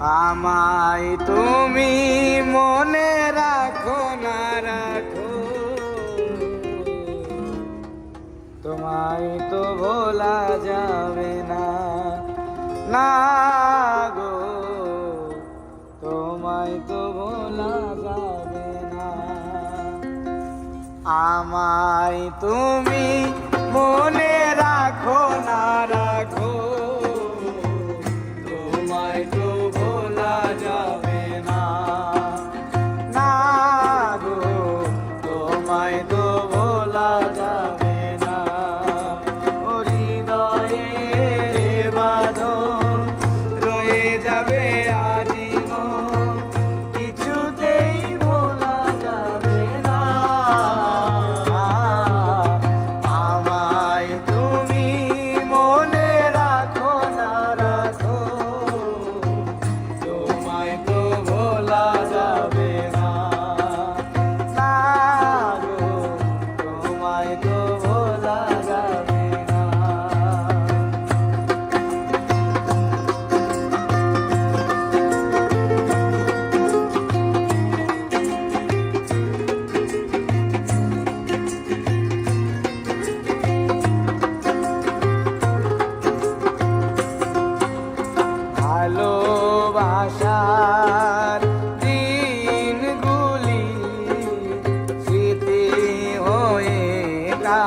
আমায় তুমি মনে রাখো, না রাখো। তোমায় তো ভোলা যাবে না না গো। তোমায় তো ভোলা যাবে না। আমায় তুমি মনে রাখো, না রাখো। তোমায় তো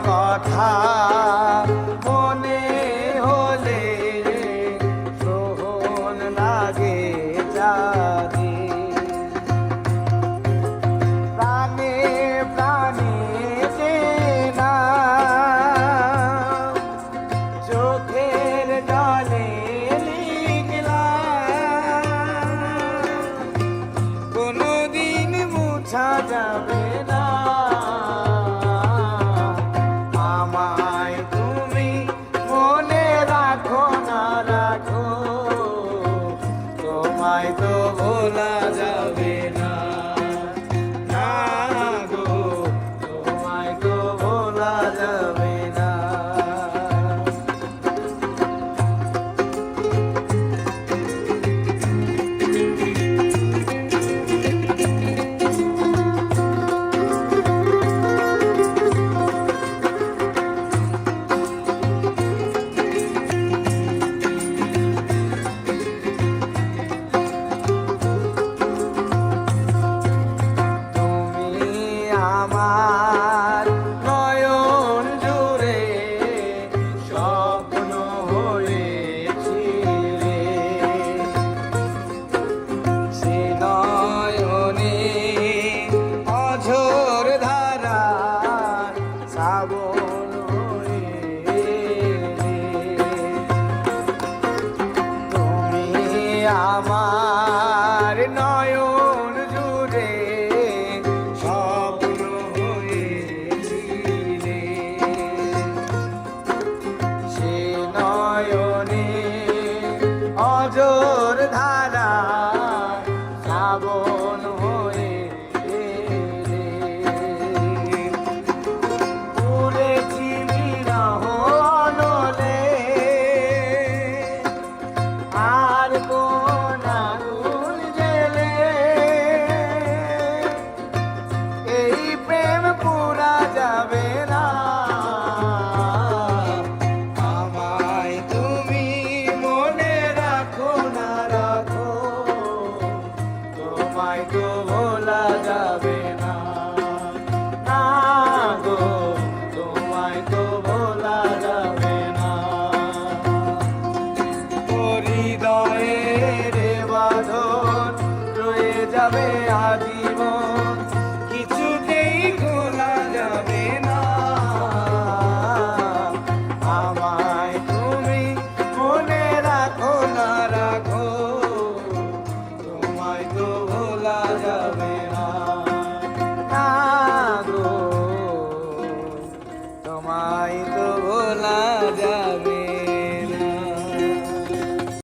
কথা মনে হলে সোহন লাগে যাবে প্রাণে প্রাণে না চোখের ডাল ভোলা যাবে না। মা away.